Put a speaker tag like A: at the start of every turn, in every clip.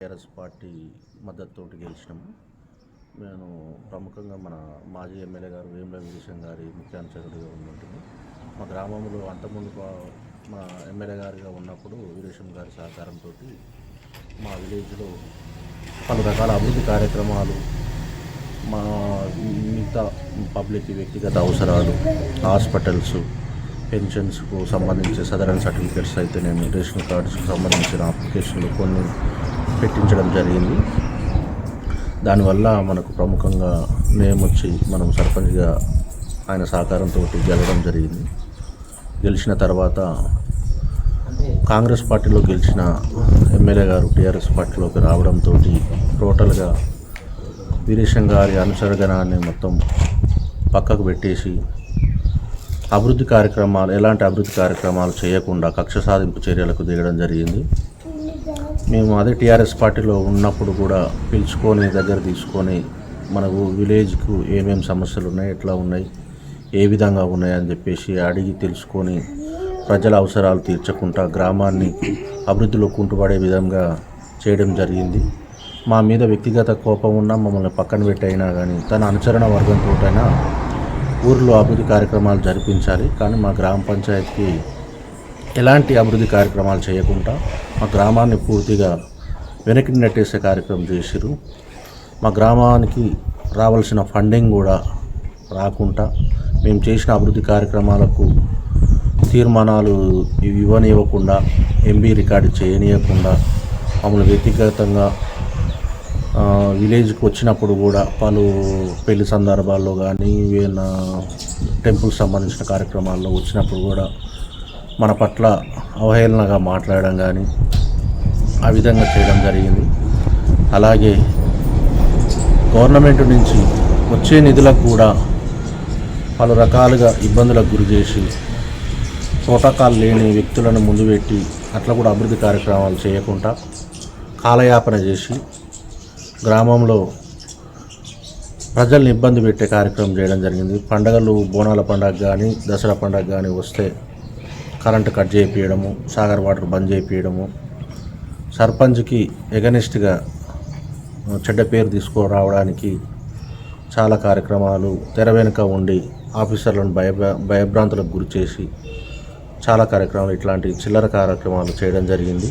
A: TRS party మద్దతుతోటి గెలిచినాము. నేను ప్రముఖంగా మన మాజీ ఎమ్మెల్యే గారు వేముల వీరేశం గారి ముఖ్య అనుచరుడిగా ఉంటుంటుంది మా గ్రామంలో అంతకుముందు మా ఎమ్మెల్యే గారిగా ఉన్నప్పుడు వీరేశం గారి సహకారంతో మా విలేజ్లో పలు రకాల అభివృద్ధి కార్యక్రమాలు మా మిగతా పబ్లిక్ వ్యక్తిగత అవసరాలు హాస్పిటల్స్ పెన్షన్స్కు సంబంధించి సదరన్ సర్టిఫికేట్స్ అయితే నేను రేషన్ కార్డ్స్కి సంబంధించిన అప్లికేషన్లు కొన్ని పెట్టించడం జరిగింది. దానివల్ల మనకు ప్రముఖంగా మేము వచ్చి మనం సర్పంచ్గా ఆయన సహకారంతో గెలవడం జరిగింది. గెలిచిన తర్వాత కాంగ్రెస్ పార్టీలో గెలిచిన ఎమ్మెల్యే గారు టీఆర్ఎస్ పార్టీలోకి రావడంతో టోటల్గా వీరేశం గారి అనుసరగణాన్ని మొత్తం పక్కకు పెట్టేసి అభివృద్ధి కార్యక్రమాలు ఎలాంటి అభివృద్ధి కార్యక్రమాలు చేయకుండా కక్ష సాధింపు చర్యలకు దిగడం జరిగింది. మేము అదే టీఆర్ఎస్ పార్టీలో ఉన్నప్పుడు కూడా పిలుచుకొని దగ్గర తీసుకొని మనకు విలేజ్కు ఏమేమి సమస్యలు ఉన్నాయి ఎట్లా ఉన్నాయి ఏ విధంగా ఉన్నాయి అని చెప్పేసి అడిగి తెలుసుకొని ప్రజల అవసరాలు తీర్చకుండా గ్రామాన్ని అభివృద్ధిలో కుంటుపడే విధంగా చేయడం జరిగింది. మా మీద వ్యక్తిగత కోపం ఉన్నా మమ్మల్ని పక్కన పెట్టైనా కానీ తన అనుచరణ వర్గంతోటైనా ఊర్లో అభివృద్ధి కార్యక్రమాలు జరిపించాలి. కానీ మా గ్రామ పంచాయతీకి ఎలాంటి అభివృద్ధి కార్యక్రమాలు చేయకుండా మా గ్రామాన్ని పూర్తిగా వెనక్కి నెట్టేసే కార్యక్రమం చేసిరు మా గ్రామానికి రావాల్సిన ఫండింగ్ కూడా రాకుండా మేము చేసిన అభివృద్ధి కార్యక్రమాలకు తీర్మానాలు ఇవి ఇవ్వనివ్వకుండా ఎంబీ రికార్డు చేయనీయకుండా మమ్మల్ని వ్యక్తిగతంగా విలేజ్కి వచ్చినప్పుడు కూడా పలు పెళ్ళి సందర్భాల్లో కానీ ఏమైనా టెంపుల్ సంబంధించిన కార్యక్రమాల్లో వచ్చినప్పుడు కూడా మన పట్ల అవహేళనగా మాట్లాడడం కానీ ఆ విధంగా చేయడం జరిగింది. అలాగే గవర్నమెంట్ నుంచి వచ్చే నిధులకు కూడా పలు రకాలుగా ఇబ్బందులకు గురి చేసి ప్రోటోకాల్ లేని వ్యక్తులను ముందు పెట్టి అట్లా కూడా అభివృద్ధి కార్యక్రమాలు చేయకుండా కాలయాపన చేసి గ్రామంలో ప్రజల్ని ఇబ్బంది పెట్టే కార్యక్రమం చేయడం జరిగింది. పండగలు బోనాల పండగ కానీ దసరా పండగ కానీ వస్తే కరెంటు కట్ చేయించడము సాగర్ వాటర్ బంద్ చేయించడము సర్పంచ్కి ఎగనిస్ట్గా చెడ్డ పేరు తీసుకురావడానికి చాలా కార్యక్రమాలు తెర వెనుక ఉండి ఆఫీసర్లను భయ భయభ్రాంతులకు గురి చేసి చాలా కార్యక్రమాలు ఇట్లాంటి చిల్లర కార్యక్రమాలు చేయడం జరిగింది.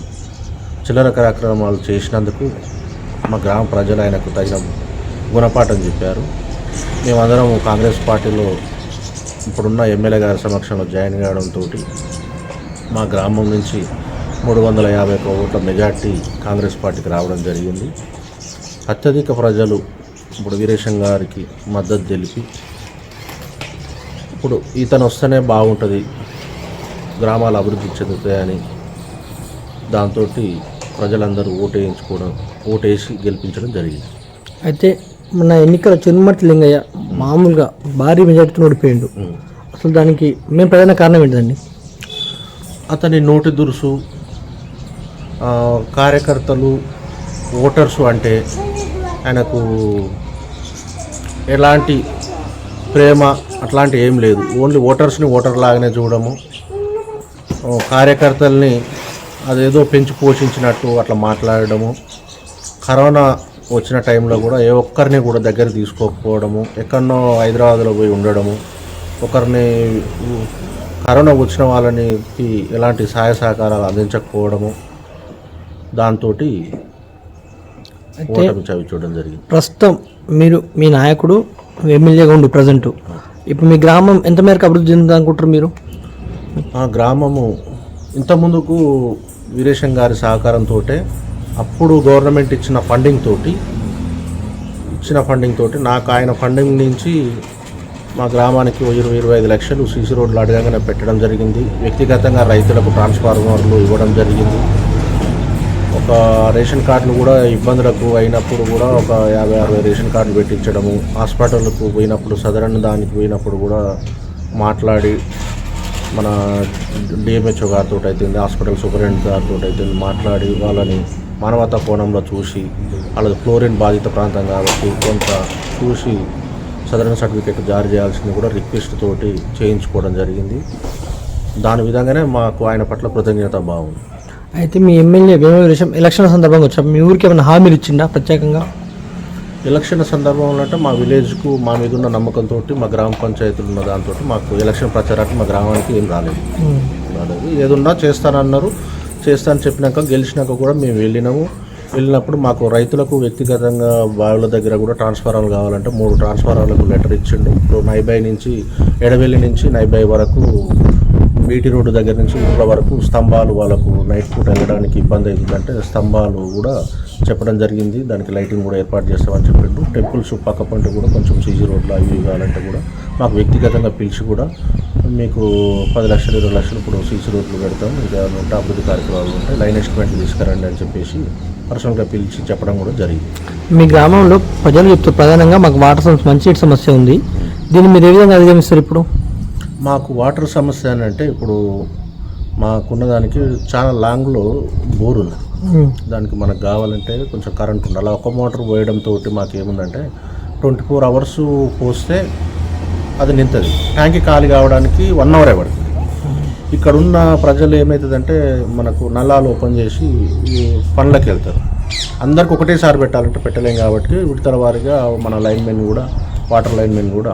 A: చిల్లర కార్యక్రమాలు చేసినందుకు మా గ్రామ ప్రజలు ఆయనకు తగిన గుణపాఠం చెప్పారు. మేమందరం కాంగ్రెస్ పార్టీలో ఇప్పుడున్న ఎమ్మెల్యే గారి సమక్షంలో జాయిన్ కావడంతో మా గ్రామం నుంచి మూడు వందల యాభై ఒక్క ఓట్ల మెజార్టీ కాంగ్రెస్ పార్టీకి రావడం జరిగింది. అత్యధిక ప్రజలు ఇప్పుడు వీరేశం గారికి మద్దతు తెలిపి ఇప్పుడు ఇతను వస్తేనే బాగుంటుంది గ్రామాలు అభివృద్ధి చెందుతాయని దాంతో ప్రజలందరూ ఓటేయించుకోవడం ఓటేసి గెలిపించడం జరిగింది.
B: అయితే మన ఎన్నికల చెన్మర్తి లింగయ్య మామూలుగా భారీ మెజార్టీతో ఓడిపోయిండు. అసలు దానికి మేము ప్రధాన కారణం ఏంటిదండి?
A: అతని నోటి దురుసు కార్యకర్తలు ఓటర్సు అంటే ఆయనకు ఎలాంటి ప్రేమ అట్లాంటి ఏం లేదు. ఓన్లీ ఓటర్స్ని ఓటర్ లాగానే చూడము కార్యకర్తల్ని అదేదో పెంచి పోషించినట్టు అట్లా మాట్లాడడము. కరోనా వచ్చిన టైంలో కూడా ఏ ఒక్కరిని కూడా దగ్గర తీసుకోకపోవడము. ఎక్కడనో హైదరాబాద్లో పోయి ఉండడము. ఒకరిని కరోనా వచ్చిన వాళ్ళని ఎలాంటి సహాయ సహకారాలు అందించకపోవడము దాంతో చూడడం జరిగింది.
B: ప్రస్తుతం మీరు మీ నాయకుడు ఎమ్మెల్యేగా ఉండు ప్రజెంట్. ఇప్పుడు మీ గ్రామం ఎంత మేరకు అభివృద్ధి చెందుతుంది అనుకుంటారు మీరు?
A: ఆ గ్రామము ఇంత ముందుకు వీరేశం గారి సహకారంతో అప్పుడు గవర్నమెంట్ ఇచ్చిన ఫండింగ్ తోటి ఇచ్చిన ఫండింగ్ తోటి నాకు ఆయన ఫండింగ్ నుంచి మా గ్రామానికి ఇరవై ఇరవై ఐదు లక్షలు సీసీ రోడ్లు అడగంగానే పెట్టడం జరిగింది. వ్యక్తిగతంగా రైతులకు ట్రాన్స్ఫార్మర్లు ఇవ్వడం జరిగింది. ఒక రేషన్ కార్డులు కూడా ఇబ్బందులకు అయినప్పుడు కూడా ఒక యాభై అరవై రేషన్ కార్డులు పెట్టించడము హాస్పిటల్కు పోయినప్పుడు సదరన్ దానికి పోయినప్పుడు కూడా మాట్లాడి మన డిఎంహెచ్ఓ గారితో అయితే హాస్పిటల్ సూపరింట్ గారితో అయితే మాట్లాడి వాళ్ళని మానవతా కోణంలో చూసి వాళ్ళది ఫ్లోరిన్ బాధిత ప్రాంతం కాబట్టి కొంత చూసి సదరన్ సర్టిఫికేట్ జారీ చేయాల్సింది కూడా రిక్వెస్ట్ తోటి చేయించుకోవడం జరిగింది. దాని విధంగానే మాకు ఆయన పట్ల కృతజ్ఞత బాగుంది
B: అయితే మీ ఎమ్మెల్యే వేమవీరేశం ఎలక్షన్ సందర్భంగా వచ్చా మీ ఊరికి ఏమైనా హామీలు ఇచ్చిండా ప్రత్యేకంగా?
A: ఎలక్షన్ సందర్భంలో అంటే మా విలేజ్కు మా మీద ఉన్న నమ్మకంతో మా గ్రామ పంచాయతీలు ఉన్న దాంతో మాకు ఎలక్షన్ ప్రచారానికి మా గ్రామానికి ఏం రాలేదు. రాలేదు. ఏదున్నా చేస్తానన్నారు. చేస్తానని చెప్పినాక గెలిచినాక కూడా మేము వెళ్ళినాము. వెళ్ళినప్పుడు మాకు రైతులకు వ్యక్తిగతంగా బావుల దగ్గర కూడా ట్రాన్స్ఫారాలు కావాలంటే మూడు ట్రాన్స్ఫారాలకు లెటర్ ఇచ్చిండు. ఇప్పుడు నైబాయి నుంచి ఎడవెల్లి నుంచి నైబాయి వరకు బీటీ రోడ్డు దగ్గర నుంచి ఊళ్ళ వరకు స్తంభాలు వాళ్ళకు నైట్ పూట వెళ్ళడానికి ఇబ్బంది అవుతుందంటే స్తంభాలు కూడా చెప్పడం జరిగింది. దానికి లైటింగ్ కూడా ఏర్పాటు చేస్తామని చెప్పిండు. టెంపుల్స్ పక్క పంట కూడా కొంచెం సీజీ రోడ్లు అవి కావాలంటే కూడా మాకు వ్యక్తిగతంగా పిలిచి కూడా మీకు పది లక్షలు ఇరవై లక్షలు ఇప్పుడు సీసీ రోడ్లు పెడతాం ఇంకా అభివృద్ధి కార్యక్రమాలు ఉంటాయి లైన్ ఎస్టిమేట్ తీసుకురండి అని చెప్పేసి పర్సనల్గా పిలిచి చెప్పడం కూడా జరిగింది.
B: మీ గ్రామంలో ప్రజలు చెప్తారు ప్రధానంగా మాకు వాటర్ సమస్య మంచి సమస్య ఉంది. దీన్ని మీరు ఏ విధంగా అధిగమిస్తారు ఇప్పుడు?
A: మాకు వాటర్ సమస్య అని అంటే ఇప్పుడు మాకున్న దానికి చాలా లాంగ్లో బోర్ ఉంది. దానికి మనకు కావాలంటే కొంచెం కరెంట్ ఉండాలి. ఒక మోటార్ పోయడంతో మాకు ఏముందంటే ట్వంటీ ఫోర్ అవర్స్ పోస్తే అది నింతది. ట్యాంక్ ఖాళీ కావడానికి వన్ అవరే పడుతుంది. ఇక్కడ ఉన్న ప్రజలు ఏమవుతుందంటే మనకు నల్లాలు ఓపెన్ చేసి ఈ పనులకు వెళ్తారు అందరికి ఒకటేసారి పెట్టాలంటే పెట్టలేం కాబట్టి విడతల వారిగా మన లైన్మెన్ కూడా వాటర్ లైన్మెన్ కూడా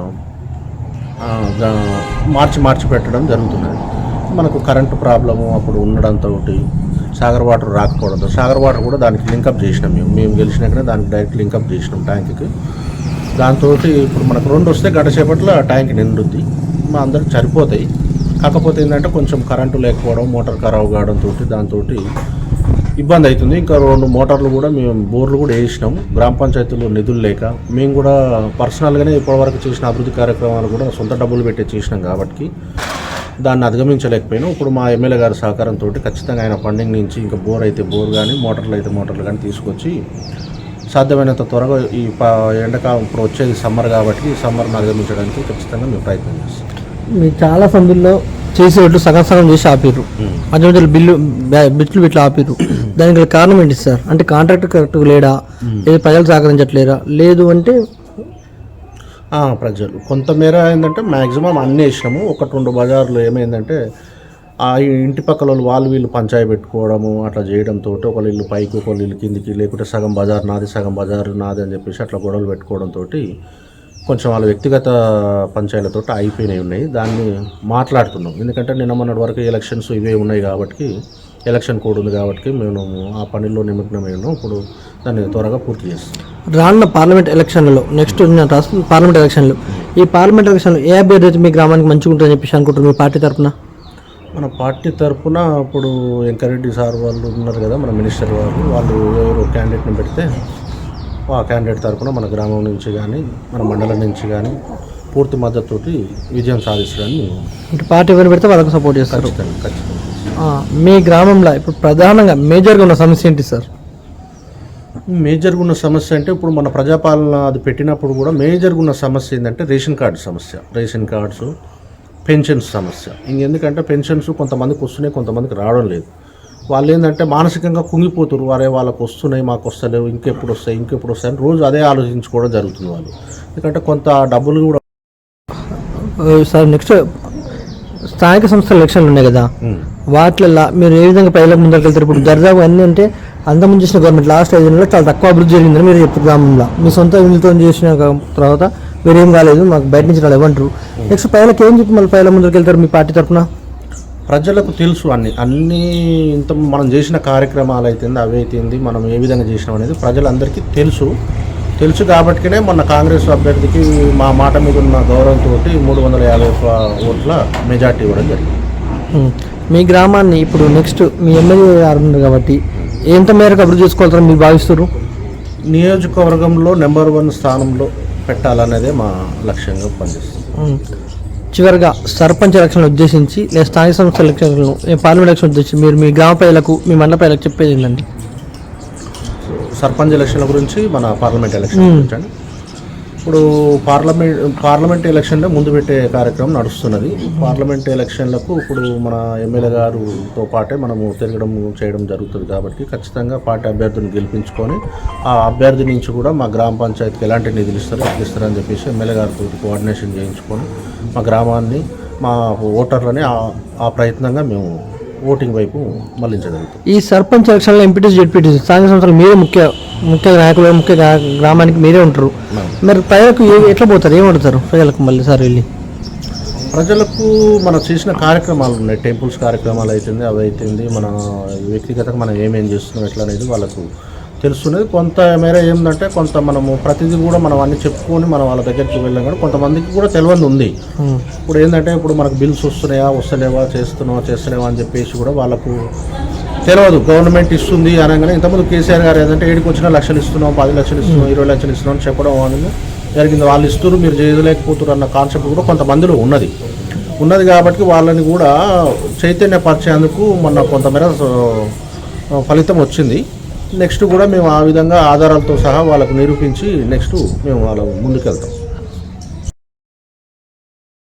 A: మార్చి మార్చి పెట్టడం జరుగుతున్నది. మనకు కరెంటు ప్రాబ్లము అప్పుడు ఉండడంతో సాగర్ వాటర్ రాకపోవడంతో సాగర్ వాటర్ కూడా దానికి లింకప్ చేసినాం మేము. మేము గెలిచినాకనే దానికి డైరెక్ట్ లింకప్ చేసినాం ట్యాంక్కి. దాంతో ఇప్పుడు మనకు రెండు వస్తే గంట సేపట్లో ఆ ట్యాంక్ నిండుద్ది. మా అందరికి సరిపోతాయి. కాకపోతే ఏంటంటే కొంచెం కరెంటు లేకపోవడం మోటార్ ఖరాబ్ కావడంతో దాంతో ఇబ్బంది అవుతుంది. ఇంకా రెండు మోటార్లు కూడా మేము బోర్లు కూడా వేసినాము గ్రామ పంచాయతీలో నిధులు లేక మేము కూడా పర్సనల్గానే ఇప్పటివరకు చేసిన అభివృద్ధి కార్యక్రమాలు కూడా సొంత డబ్బులు పెట్టి చేసినాం కాబట్టి దాన్ని అధిగమించలేకపోయినాం. ఇప్పుడు మా ఎమ్మెల్యే గారి సహకారంతో ఖచ్చితంగా ఆయన ఫండింగ్ నుంచి ఇంకా బోర్ అయితే బోర్ కానీ మోటార్లు అయితే మోటార్లు కానీ తీసుకొచ్చి సాధ్యమైనంత త్వరగా ఈ ఎండకాలం ఎండాకాలం ఇప్పుడు వచ్చేది సమ్మర్ కాబట్టి సమ్మర్ను సమ్మర్ని అధిగమించడానికి ఖచ్చితంగా మేము ప్రయత్నం చేస్తాం.
B: మీరు చాలా సందుల్లో చేసేటట్లు సగం సగం చేసి ఆపిర్రు. మధ్య మధ్యలో బిల్లు బ్యా- బిట్లు బిట్లు ఆపిర్రు. దానికి గల కారణం ఏంటి సార్? అంటే కాంట్రాక్ట్ కరెక్ట్ లేడా? లేదు ప్రజలు సహకరించట్లేరా లేదు అంటే
A: ప్రజలు. కొంతమేర ఏంటంటే మ్యాక్సిమం అన్నీ వేసినాము. ఒకటి రెండు బజార్లు ఏమైందంటే ఆ ఇంటి పక్కల వాళ్ళు వాళ్ళు వీళ్ళు పంచాయి పెట్టుకోవడము అట్లా చేయడంతో ఒకళ్ళు ఇల్లు పైకి ఒకళ్ళు ఇల్లు కిందికి లేకుంటే సగం బజార్ నాది సగం బజార్ నాది అని చెప్పేసి అట్లా గొడవలు పెట్టుకోవడంతో కొంచెం వాళ్ళ వ్యక్తిగత పంచాయతీలతో అయిపోయినాయి ఉన్నాయి. దాన్ని మాట్లాడుతున్నాం. ఎందుకంటే నిన్న మొన్నటి వరకు ఎలక్షన్స్ ఇవే ఉన్నాయి కాబట్టి ఎలక్షన్ కోడ్ ఉంది కాబట్టి మేము ఆ పనిలో నిమగ్నమై ఉన్నాం. ఇప్పుడు దాన్ని త్వరగా పూర్తి చేస్తాం
B: రానున్న పార్లమెంట్ ఎలక్షన్లలో నెక్స్ట్ ఉన్న రాష్ట్ర పార్లమెంట్ ఎలక్షన్లు. ఈ పార్లమెంట్ ఎలక్షన్లో ఏ అభ్యర్థి అయితే మీ గ్రామానికి మంచిగా ఉంటుందని చెప్పేసి అనుకుంటారు మీ పార్టీ తరఫున
A: మన పార్టీ తరఫున ఇప్పుడు వెంకరెడ్డి సార్ వాళ్ళు ఉన్నారు కదా మన మినిస్టర్ వాళ్ళు వాళ్ళు ఎవరు క్యాండిడేట్ని పెడితే క్యాండిడేట్ తరఫున మన గ్రామం నుంచి కానీ మన మండలం నుంచి కానీ పూర్తి మద్దతుతోటి విజయం సాధించడాన్ని
B: అంటే పార్టీ ఎవరు పెడితే వాళ్ళకి సపోర్ట్ చేస్తారు. మీ గ్రామంలో ఇప్పుడు ప్రధానంగా మేజర్గా ఉన్న సమస్య ఏంటి సార్
A: మేజర్గా ఉన్న సమస్య అంటే ఇప్పుడు మన ప్రజాపాలన అది పెట్టినప్పుడు కూడా మేజర్గా ఉన్న సమస్య ఏంటంటే రేషన్ కార్డు సమస్య. రేషన్ కార్డ్స్ పెన్షన్స్ సమస్య. ఇంకెందుకంటే పెన్షన్స్ కొంతమందికి వస్తున్నాయి కొంతమందికి రావడం లేదు. వాళ్ళు ఏంటంటే మానసికంగా కుంగిపోతారు. వారే వాళ్ళకి వస్తున్నాయి మాకు వస్తలేవు ఇంకెప్పుడు వస్తాయి ఇంకెప్పుడు వస్తాయి అని రోజు అదే ఆలోచించుకోవడం జరుగుతుంది వాళ్ళు. ఎందుకంటే కొంత డబ్బులు కూడా
B: సార్ నెక్స్ట్ స్థానిక సంస్థల ఎలక్షన్లు ఉన్నాయి కదా. వాటిల్లో మీరు ఏ విధంగా ప్రజలకు ముందరికి వెళ్తారు ఇప్పుడు దర్జాగా అన్నీ అంటే అంతకుముందు చేసిన గవర్నమెంట్ లాస్ట్ ఐదు నెలల్లో చాలా తక్కువ అభివృద్ధి జరిగిందని మీరు చెప్తారు గ్రామంలో. మీ సొంత వీళ్ళతో చేసిన తర్వాత వేరేం కాలేదు మాకు బయట నుంచి ఏమంటారు నెక్స్ట్ ప్రజలకు ఏం చెప్పి మళ్ళీ ప్రజల ముందరికి వెళ్తారు మీ పార్టీ తరఫున?
A: ప్రజలకు తెలుసు అన్ని. అన్ని ఇంత మనం చేసిన కార్యక్రమాలు అయితేంది అవి అయితేంది మనం ఏ విధంగా చేసినాం అనేది ప్రజలందరికీ తెలుసు. తెలుసు కాబట్టినే మొన్న కాంగ్రెస్ అభ్యర్థికి మా మాట మీద ఉన్న గౌరవంతో మూడు వందల యాభై ఓట్ల మెజార్టీ ఇవ్వడం జరిగింది.
B: మీ గ్రామాన్ని ఇప్పుడు నెక్స్ట్ మీ ఎమ్మెల్యే గారు ఉన్నారు కాబట్టి ఎంత మేరకు అభివృద్ధి చేసుకోవాలని మీరు భావిస్తారు
A: నియోజకవర్గంలో నెంబర్ వన్ స్థానంలో పెట్టాలనేదే మా లక్ష్యంగా పనిచేస్తుంది.
B: చివరిగా సర్పంచ్ ఎలక్షన్ ఉద్దేశించి లేదా స్థానిక సంస్థల ఎలక్షన్లను పార్లమెంట్ ఎలక్షన్ ఉద్దేశించి మీరు మీ గ్రామ ప్రజలకు మీ మండల ప్రజలకు చెప్పేది ఏంటండి?
A: సర్పంచ్ ఎలక్షన్ల గురించి మన పార్లమెంట్ ఎలక్షన్ గురించి అండి. ఇప్పుడు పార్లమెంట్ పార్లమెంట్ ఎలక్షన్లో ముందు పెట్టే కార్యక్రమం నడుస్తున్నది. పార్లమెంట్ ఎలక్షన్లకు ఇప్పుడు మన ఎమ్మెల్యే గారుతో పాటే మనము తిరగడం చేయడం జరుగుతుంది కాబట్టి ఖచ్చితంగా పార్టీ అభ్యర్థిని గెలిపించుకొని ఆ అభ్యర్థి నుంచి కూడా మా గ్రామ పంచాయతీకి ఎలాంటి నిధులు ఇస్తారో ఇస్తారని చెప్పేసి ఎమ్మెల్యే గారితో కోఆర్డినేషన్ చేయించుకొని మా గ్రామాన్ని మా ఓటర్లని ఆ- ప్రయత్నంగా మేము ఓటింగ్ వైపు మళ్ళించగలుగుతాం.
B: ఈ సర్పంచ్ ఎలక్షన్లో ఎంపీటీస్ జెడ్పీటీసీ స్థానిక సంస్థలు మీరే ముఖ్య ముఖ్య నాయకులు ముఖ్య గ్రా- గ్రామానికి మీరే ఉంటారు. మరి ప్రజలకు ఏ- ఎట్లా పోతారు? ఏం అడుగుతారు ప్రజలకు మళ్ళీ సార్ వెళ్ళి?
A: ప్రజలకు మనం చేసిన కార్యక్రమాలు ఉన్నాయి. టెంపుల్స్ కార్యక్రమాలు అవుతుంది అవి అవుతుంది మన వ్యక్తిగతంగా మనం ఏమేం చేస్తున్నాం ఎట్లా అనేది వాళ్ళకు తెలుస్తున్నది. కొంత మేర ఏంటంటే కొంత మనము ప్రతిదీ కూడా మనం అన్ని చెప్పుకొని మనం వాళ్ళ దగ్గరికి వెళ్ళాం కానీ కొంతమందికి కూడా తెలియదు ఉంది. ఇప్పుడు ఏంటంటే ఇప్పుడు మనకు బిల్స్ వస్తున్నాయా వస్తలేవా చేస్తున్నావా చేస్తలేవా అని చెప్పేసి కూడా వాళ్ళకు తెలియదు గవర్నమెంట్ ఇస్తుంది అనగానే ఇంతకుముందు కేసీఆర్ గారు ఏదంటే ఏడుకు వచ్చిన లక్షలు ఇస్తున్నాం పది లక్షలు ఇస్తున్నాం ఇరవై లక్షలు ఇస్తున్నాం అని చెప్పడం అనేది జరిగింది. వాళ్ళు ఇస్తున్నారు మీరు చేయలేకపోతున్నారు అన్న కాన్సెప్ట్ కూడా కొంతమందిలో ఉన్నది. ఉన్నది కాబట్టి వాళ్ళని కూడా చైతన్యపరిచేందుకు మొన్న కొంతమేర ఫలితం వచ్చింది. నెక్స్ట్ కూడా మేము ఆ విధంగా ఆధారాలతో సహా వాళ్ళకు నిరూపించి నెక్స్ట్ మేము వాళ్ళ ముందుకెళ్తాం.